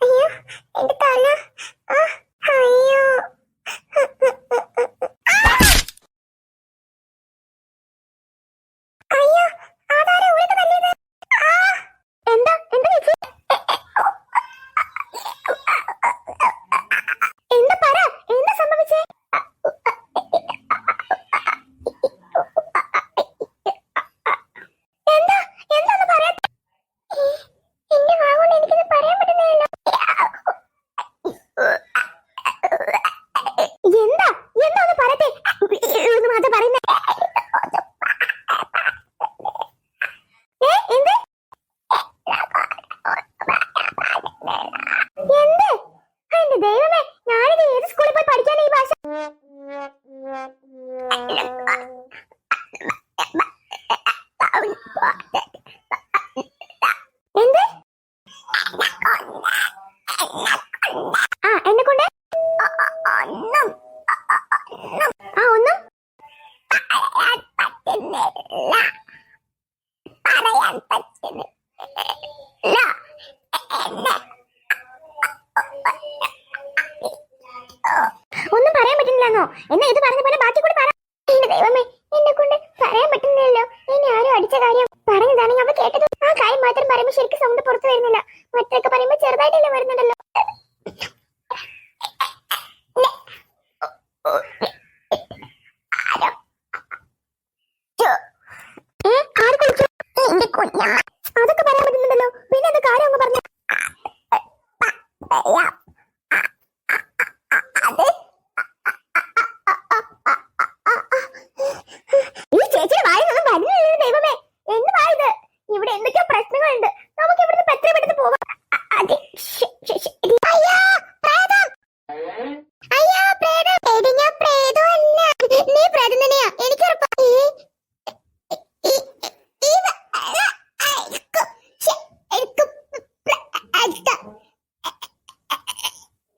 അയ്യോ എന്റെ തല. അയ്യോ ആധാരം ഉള്ളിൽ തല്ലിയത് ആ, എന്താ എന്താ ചേച്ചി എന്താ പറ എന്താ സംഭവിച്ചേ എന്താ എന്താന്ന് പറയാ എന്റെ വാഗോണ്ട് എനിക്കിത് പറയാൻ പറ്റുന്നില്ല എന്താ എന്താ ഒന്ന് പറയട്ടെ ഒന്ന് മാത്രം പറയുന്നേ ഏ എന്ത് എന്ത്? എന്റെ ദൈവമേ ഞാനിത് ഏത് സ്കൂളിൽ പോയി പഠിക്കാൻ ഈ ഭാഷ? എന്ത്? ആ എന്നെ കൊണ്ട്? ഒന്നും ആ ഒന്നും. പറയാൻ പറ്റുന്നില്ല. ഒന്നും പറയാൻ പറ്റുന്നില്ലെന്നോ എന്നാ ഇത് പറഞ്ഞ പോലെ ബാക്കി കൂടി പറ ദൈവമേ എന്നെ കൊണ്ട് പറയാൻ പറ്റുന്നില്ലല്ലോ ഇനി ആരും അടിച്ച കാര്യം പറഞ്ഞതാണെങ്കിൽ അവ കേട്ടത് ആ കാര്യം മാത്രം പറയുമ്പോൾ ശരിക്കും സൗണ്ട് പുറത്തു വരുന്നില്ല മറ്റൊക്കെ പറയുമ്പോൾ ചെറുതായിട്ടല്ലേ വരുന്നുണ്ടല്ലോ ആര്. അതൊക്കെ പറയാൻ പറ്റുന്നുണ്ടല്ലോ പിന്നെ എന്ത് കാര്യം അങ്ങ് പറഞ്ഞു അത് ഈ ചേച്ചിയുടെ വായൊന്നും വരുന്നില്ല ദൈവമേ എന്തുവാ ഇത് ഇവിടെ എന്തൊക്കെയോ പ്രശ്നങ്ങളുണ്ട് നമുക്ക് ഇവിടുന്ന് ഇപ്പൊ എത്രയും പെട്ടെന്ന് പോവാം അ- അതെ ശ്ശെ, ശ്ശെ, ശ്ശെ. അയ്യോ പ്രേതം അയ്യോ പ്രേതം എടി ഞാൻ പ്രേതമല്ല നീ പ്രേതം തന്നെയാ എനിക്ക് ഉറപ്പാ. ഈ- ഈ- ഈ വ- അല്ല, അയക്കും. ശ്ശെ, എനിക്കും പ്ര- അയക്ക. എനിക്ക് അന്നയാ തോ- തോ- തോന്നണേ ഏ, എന്തുവാ ചേച്ചി പറയുന്നേ ചേച്ചിക്ക് വട്ടായോ ഇ- ഇ- ഇല്ലടി ബ- ബ- ബ- ബ-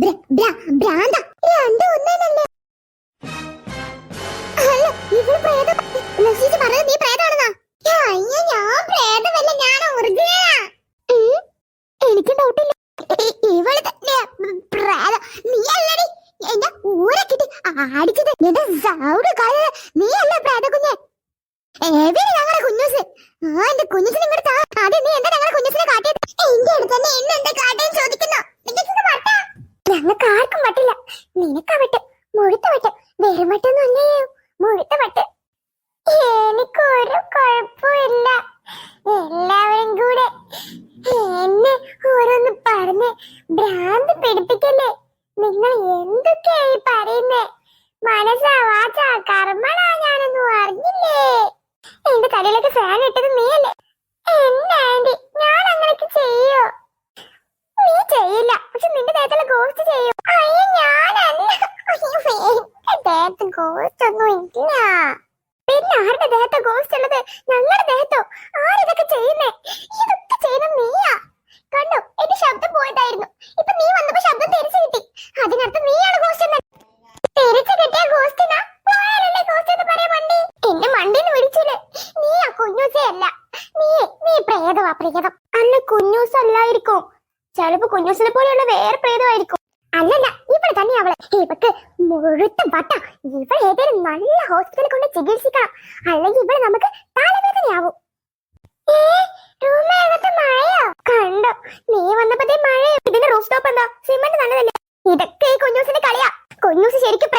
ബ്ര- ബ്ര- ഭ്രാന്ത രണ്ട് ഒന്നേനല്ലേ അടിച്ചത് എന്റെ സൗണ്ട് നീ അല്ല പ്രേത എവിടെ ഞങ്ങളുടെ കുഞ്ഞൂസ്? ആ എന്റെ കുഞ്ഞുസിനെ ഇങ്ങോട്ട് താ. ആദ്യം നീ എന്താ ഞങ്ങളുടെ കുഞ്ഞുസിനെ കാട്ടിയത്? എന്റെ അടുത്ത് എന്നെ കാട്ടിയെന്ന് ചോദിക്കുന്നു. നിനക്കിത് വട്ടാ? ഞങ്ങൾക്ക് ആർക്കും വട്ടില്ല. നിനക്കാവട്ടെ മുഴുത്ത വെറും വട്ടൊന്നും അല്ലേ മുഴുത്ത വട്ട് എനിക്കൊരു കുഴപ്പമില്ല എല്ലാവരും കൂടെ എന്നെ ഓരോന്ന് പറഞ്ഞ് ഭ്രാന്ത് പിടിപ്പിക്കല്ലേ നിങ്ങൾ എന്തൊക്കെയായി പറയുന്നേ മനസ്സാ വാച്ചാ കർമ്മണാ ഞാനൊന്നും അറിഞ്ഞില്ലേ ഫാൻ നീയല്ലേ ആന്റി? ഞാൻ അങ്ങനെയൊക്കെ ചെയ്യോ? നീ ചെയ്യില്ല. പക്ഷെ നിന്റെ ദേഹത്തുള്ള ഗോസ്റ്റ് ചെയ്യും. അയ്യോ ഞാനല്ല. ദേഹത്ത് ഗോസ്റ്റ് ഒന്നും ഇല്ല. പിന്നെ ആരുടെ ദേഹത്ത് ഗോസ്റ്റ് ഉള്ളത്? ഞങ്ങളുടെ ദേഹത്തോ? ആരിതൊക്കെ ചെയ്യുന്നേ? ഇതൊക്കെ ചെയ്യുന്ന നീയാ. കണ്ടോ? എന്റെ ശബ്ദം പോയതായിരുന്നു. ഇപ്പൊ നീ വന്നപ്പോ ശബ്ദം തിരിച്ചു കിട്ടി. അതിനർത്ഥം നീയാണ് ഗോസ്റ്റ് എന്ന് തിരിച്ചു കിട്ടിയ ഗോസ്റ്റിനാ പോയാലല്ലേ ഗോസ്റ്റ് എന്ന് പറയാൻ മണ്ടി എന്നെ മണ്ടിന്ന് വിളിച്ചില്ലേ നീ ആ കുഞ്ഞൂസേ അല്ല നീ നീ പ്രേതവാ പ്രേതം അന്ന് കുഞ്ഞൂസ് അല്ലായിരിക്കും ചിലപ്പോ കുഞ്ഞുസിനെ പോലെയുള്ള വേറെ പ്രേതമായിരിക്കും. അല്ലല്ല ഇവിടെ തന്നെ അവളെ. ഇവക്ക് മുഴുത്ത വട്ട. ഇവിടെ ഏതെങ്കിലും നല്ല ഹോസ്പിറ്റലിൽ കൊണ്ട് ചികിത്സിക്കണം. അല്ലെങ്കിൽ ഇവിടെ നമുക്ക് തലവേദനയാവും. കണ്ടോ? ഇതിന്റെ റൂഫ് ടോപ്പ് കളിയാ. കുഞ്ഞൂസ് ശരിക്കും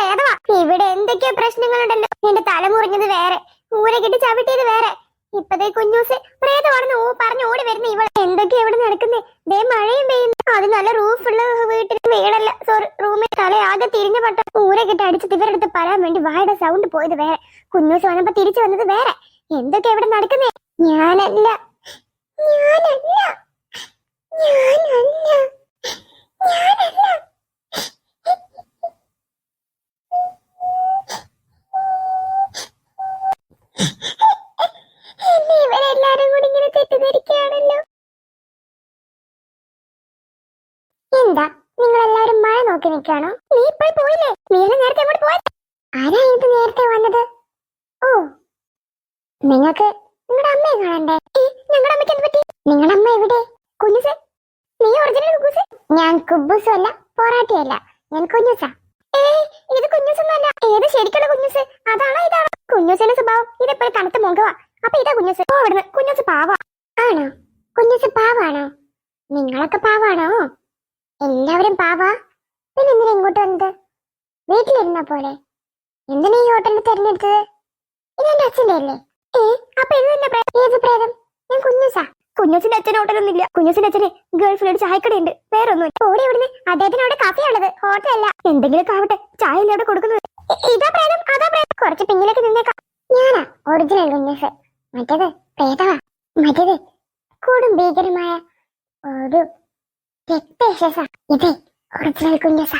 പ്രശ്നങ്ങളുണ്ടല്ലോ. എന്റെ തല മുറിഞ്ഞത് വേറെ. ഊരെ കെട്ടി ചവിട്ടിയത് വേറെ. ഇപ്പതേ കുഞ്ഞൂസ് പ്രേതമാണെന്ന് ഓ പറഞ്ഞു ഓടി വരുന്ന? ഇവൾ എന്തൊക്കെ ഇവിടെ നടക്കുന്നേ? ദേ മഴയും പെയ്യുന്നു. അത് നല്ല റൂഫുള്ള വീട്ടിൽ വീടല്ല. സോറി റൂമിൽ തല ആകെ തിരിഞ്ഞു പട്ട ഊരെ കെട്ടി അടിച്ചിട്ട് ഇവരുടെ അടുത്ത് പറയാൻ വേണ്ടി വായുടെ സൗണ്ട് പോയത് വേറെ. കുഞ്ഞൂസ് വന്നപ്പോ തിരിച്ചു വന്നത് വേറെ. എന്തൊക്കെ ഇവിടെ നടക്കുന്നേ? ഞാനല്ല. ഞാനല്ല. ഞാനല്ല എന്നെ ഇവരെല്ലാരും കൂടി ഇങ്ങനെ തെറ്റിദ്ധരിക്കുകയാണല്ലോ എന്താ നിങ്ങൾ എല്ലാരും മഴ നോക്കി നിൽക്കാണോ നീ ഇപ്പോൾ പോയില്ലേ? നീ നേരത്തെ അങ്ങോട്ട് പോയ ആരാ ഇത് നേരത്തെ വന്നത്? ഓ നിങ്ങൾക്ക് നിങ്ങളുടെ അമ്മയെ കാണണ്ടേ? ഞങ്ങളുടെ അമ്മയ്ക്ക് എന്ത് പറ്റി? നിങ്ങളുടെ അമ്മ എവിടെ? കുഞ്ഞുസ്? നീ ഒറിജിനൽ കുബൂസ്? ഞാൻ കുബൂസും അല്ല പൊറാട്ടയല്ല ഞാൻ കുഞ്ഞുസ ഏ ഇത് കുഞ്ഞുസൊന്നല്ല ഏത് ശരിക്കുള്ള കുഞ്ഞുസ് അതാണോ ഇതാണോ കുഞ്ഞുസിന്റെ സ്വഭാവം ഇതെപ്പോഴും തണുത്ത മുഖവാ അപ്പൊ ഇതാ കുഞ്ഞുസ് ഓ ഇവിടുന്ന് കുഞ്ഞുസ് പാവ ആണോ കുഞ്ഞുസ് പാവാണോ നിങ്ങളൊക്കെ പാവാണോ എല്ലാവരും പാവാ. പിന്നെ എന്തിനാ ഇങ്ങോട്ട് വന്നത്? വീട്ടിലിരുന്ന പോലെ എന്തിനാ ഈ ഹോട്ടലിൽ തെരഞ്ഞെടുത്തത്? ഇതെന്റെ അച്ഛന്റെ അല്ലേ? ഏ അപ്പൊ ഇത് തന്നെ ഏത് പ്രേതം? ഞാൻ കുഞ്ഞുസാ. കുഞ്ഞുസിന്റെ അച്ഛൻ ഹോട്ടലൊന്നുമില്ല കുഞ്ഞുസിന്റെ അച്ഛന് ഗൾഫിലൊരു ചായക്കടയുണ്ട്. വേറെ ഒന്നും ഓടി ഇവിടുന്ന് അദ്ദേഹത്തിന് അവിടെ കാഫിയാണുള്ളത് ഹോട്ടലല്ല എന്തെങ്കിലും ആവട്ടെ. ചായ അല്ലേ അവിടെ കൊടുക്കുന്നത്? ഇതാ പ്രേതം അതാ പ്രേതം കുറച്ച് പിന്നിലേക്ക് നിന്നേക്കാം. ഞാനാ ഒറിജിനൽ കുഞ്ഞുസ്. മറ്റേത് പ്രേതമാ. മറ്റേത് കൂടും ഭീകരമായ ഒരു で、で、それさ、やべえ、俺連れてんでさ、